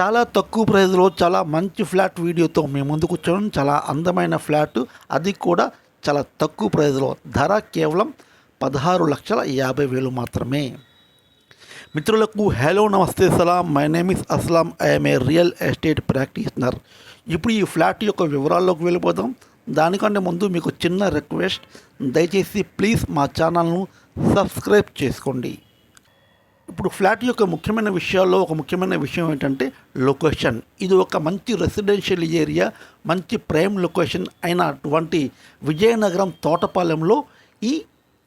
చాలా తక్కువ ప్రైస్లో చాలా మంచి ఫ్లాట్ వీడియోతో మీ ముందుకు వచ్చాను. చాలా అందమైన ఫ్లాట్. అది కూడా చాలా తక్కువ ప్రైస్లో. ధర కేవలం పదహారు లక్షల యాభై వేలు మాత్రమే. మిత్రులకు హలో నమస్తే సలాం. My name is Aslam. I'm a real estate practitioner. ఇప్పుడు ఈ ఫ్లాట్ యొక్క వివరాల్లోకి వెళ్ళిపోదాం. దానికంటే ముందు మీకు చిన్న రిక్వెస్ట్. దయచేసి ప్లీజ్ మా ఛానల్ను సబ్స్క్రైబ్ చేసుకోండి. ఇప్పుడు ఫ్లాట్ యొక్క ముఖ్యమైన విషయాల్లో ఒక ముఖ్యమైన విషయం ఏంటంటే లొకేషన్. ఇది ఒక మంచి రెసిడెన్షియల్ ఏరియా మంచి ప్రైమ్ లొకేషన్ అయినటువంటి విజయనగరం తోటపాలెంలో ఈ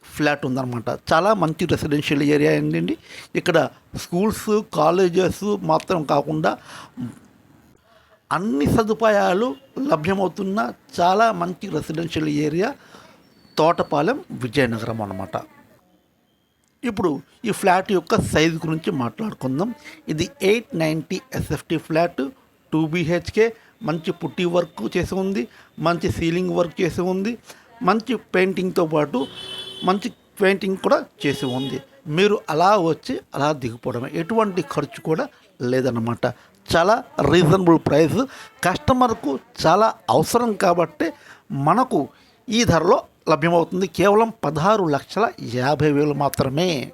ఫ్లాట్ ఉందన్నమాట. చాలా మంచి రెసిడెన్షియల్ ఏరియా ఏంటండి ఇక్కడ స్కూల్స్ కాలేజెస్ మాత్రం కాకుండా అన్ని సదుపాయాలు లభ్యమవుతున్న చాలా మంచి రెసిడెన్షియల్ ఏరియా తోటపాలెం విజయనగరం అన్నమాట. ఇప్పుడు ఈ ఫ్లాట్ యొక్క సైజు గురించి మాట్లాడుకుందాం. ఇది eight ninety SFT flat two BHK మంచి పుట్టి వర్క్ చేసి ఉంది మంచి సీలింగ్ వర్క్ చేసి ఉంది మంచి పెయింటింగ్తో పాటు మంచి పెయింటింగ్ కూడా చేసి ఉంది. మీరు అలా వచ్చి అలా దిగిపోవడమే. ఎటువంటి ఖర్చు కూడా లేదన్నమాట. చాలా రీజనబుల్ ప్రైస్ కస్టమర్కు చాలా అవసరం కాబట్టి మనకు ఈ ధరలో లభ్యమవుతుంది. కేవలం పదహారు లక్షల యాభై వేలు మాత్రమే.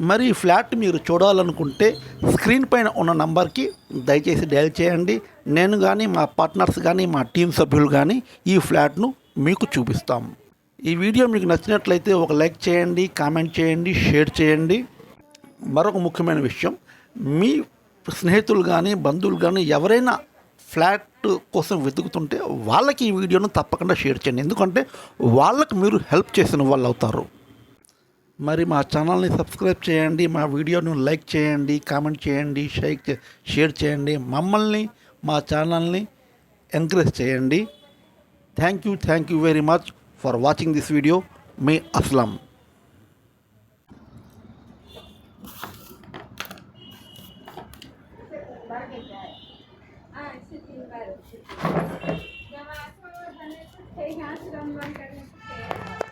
మరి ఫ్లాట్ మీరు చూడాలనుకుంటే స్క్రీన్ పైన ఉన్న నంబర్కి దయచేసి డయల్ చేయండి. నేను కానీ మా పార్ట్నర్స్ కానీ మా టీం సభ్యులు కానీ ఈ ఫ్లాట్ను మీకు చూపిస్తాం. ఈ వీడియో మీకు నచ్చినట్లయితే ఒక లైక్ చేయండి కామెంట్ చేయండి షేర్ చేయండి. మరొక ముఖ్యమైన విషయం మీ స్నేహితులు కానీ బంధువులు కానీ ఎవరైనా ఫ్లాట్ కోసం వెతుకుతుంటే వాళ్ళకి ఈ వీడియోను తప్పకుండా షేర్ చేయండి. ఎందుకంటే వాళ్ళకి మీరు హెల్ప్ చేసిన వాళ్ళు అవుతారు. మరి మా ఛానల్ని సబ్స్క్రైబ్ చేయండి మా వీడియోను లైక్ చేయండి కామెంట్ చేయండి షేర్ చే- షేర్ చేయండి మమ్మల్ని మా ఛానల్ని ఎంకరేజ్ చేయండి. Thank you thank you very much for watching this video me Aslam. Thank you. Yeah, I'm going to take to the market.